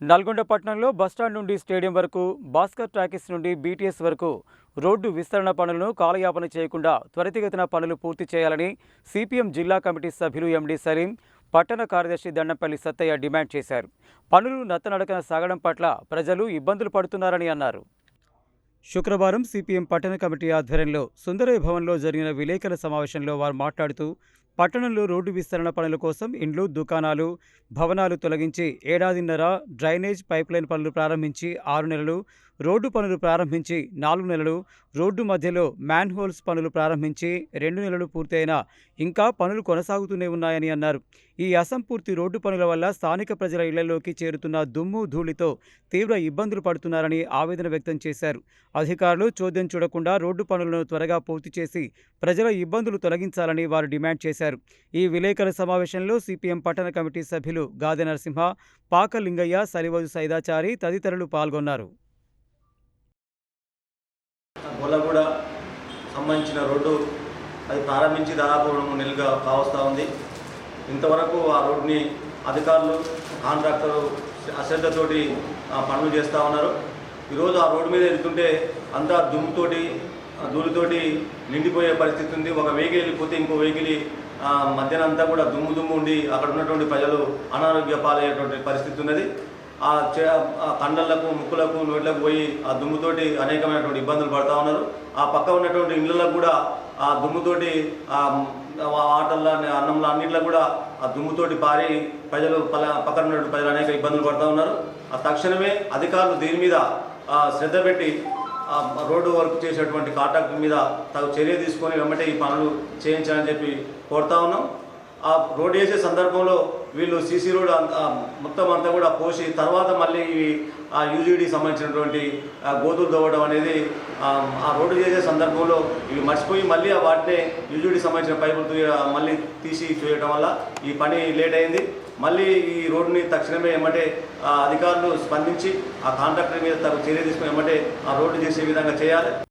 నల్గొండ పట్టణంలో బస్టాండ్ నుండి స్టేడియం వరకు భాస్కర్ టాకీస్ నుండి బీటీఎస్ వరకు రోడ్డు విస్తరణ పనులను కాలయాపన చేయకుండా త్వరితగతిన పనులు పూర్తి చేయాలని సిపిఎం జిల్లా కమిటీ సభ్యులు ఎండి సలీం పట్టణ కార్యదర్శి దండంపల్లి సత్తయ్య డిమాండ్ చేశారు. పనులు నత్తనడకన సాగడం పట్ల ప్రజలు ఇబ్బందులు పడుతున్నారని అన్నారు. శుక్రవారం సిపిఎం పట్టణ కమిటీ ఆధ్వర్యంలో సుందరయ్య భవన్లో జరిగిన విలేకరుల సమావేశంలో వారు మాట్లాడుతూ పట్టణంలో రోడ్డు విస్తరణ పనుల కోసం ఇండ్లు దుకాణాలు భవనాలు తొలగించి ఏడాదిన్నర డ్రైనేజ్ పైప్లైన్ పనులు ప్రారంభించి ఆరు నెలలు రోడ్డు పనులు ప్రారంభించి నాలుగు నెలలు రోడ్డు మధ్యలో మ్యాన్ హోల్స్ పనులు ప్రారంభించి రెండు నెలలు పూర్తయినా ఇంకా పనులు కొనసాగుతూనే ఉన్నాయని అన్నారు. ఈ అసంపూర్తి రోడ్డు పనుల వల్ల స్థానిక ప్రజల ఇళ్ళలోకి చేరుతున్న దుమ్ము ధూళితో తీవ్ర ఇబ్బందులు పడుతున్నారని ఆవేదన వ్యక్తం చేశారు. అధికారులు చోద్యం చూడకుండా రోడ్డు పనులను త్వరగా పూర్తి చేసి ప్రజల ఇబ్బందులు తొలగించాలని వారు డిమాండ్ చేశారు. ఈ విలేకరుల సమావేశంలో సిపిఎం పట్టణ కమిటీ సభ్యులు గాదె నరసింహ పాక లింగయ్య సలివజు సైదాచారి తదితరులు పాల్గొన్నారు. గొల్లగూడ సంబంధించిన రోడ్డు అది ప్రారంభించి దాదాపు రెండు మూడు నెలలుగా కావస్తూ ఉంది. ఇంతవరకు ఆ రోడ్డుని అధికారులు కాంట్రాక్టర్లు అశ్రద్ధతోటి పనులు చేస్తూ ఉన్నారు. ఈరోజు ఆ రోడ్డు మీద వెళ్తుంటే అంతా దుమ్ముతోటి ఆ, ధూళితోటి నిండిపోయే పరిస్థితి ఉంది. ఒక వెహికల్ వెళ్ళిపోతే ఇంకో వెహికల్ మధ్యాహ్నం అంతా కూడా దుమ్ము దుమ్ము ఉండి అక్కడ ఉన్నటువంటి ప్రజలు అనారోగ్య పాలయ్యేటువంటి పరిస్థితి ఉన్నది. ఆ చే ఆ కండలకు ముక్కులకు నోట్లకు పోయి ఆ దుమ్ముతోటి అనేకమైనటువంటి ఇబ్బందులు పడతా ఉన్నారు. ఆ పక్క ఉన్నటువంటి ఇళ్ళలకు కూడా ఆ దుమ్ముతోటి ఆ ఆటల్లో అన్నంలో అన్నింటిలో కూడా ఆ దుమ్ముతోటి పారి ప్రజలు పల పక్కన ఉన్నటువంటి ప్రజలు అనేక ఇబ్బందులు పడతా ఉన్నారు. ఆ తక్షణమే అధికారులు దీని మీద శ్రద్ధ పెట్టి రోడ్డు వర్క్ చేసేటువంటి కాంట్రాక్టర్ మీద తగు చర్య తీసుకొని వెంబటే ఈ పనులు చేయించాలని చెప్పి కోరుతా ఉన్నాం. ఆ రోడ్డు వేసే సందర్భంలో వీళ్ళు సీసీ రోడ్ మొత్తం అంతా కూడా పోసి తర్వాత మళ్ళీ ఇవి ఆ యూజీడీకి సంబంధించినటువంటి గోతులు తవ్వడం అనేది ఆ రోడ్డు చేసే సందర్భంలో ఇవి మర్చిపోయి మళ్ళీ ఆ వాటినే యూజీడీకి సంబంధించిన పైపులు మళ్ళీ తీసి చేయడం వల్ల ఈ పని లేట్ అయింది. మళ్ళీ ఈ రోడ్డుని తక్షణమే ఏమంటే అధికారులు స్పందించి ఆ కాంట్రాక్టర్ మీద తగు చర్య తీసుకుని ఏమంటే ఆ రోడ్డు చేసే విధంగా చేయాలి.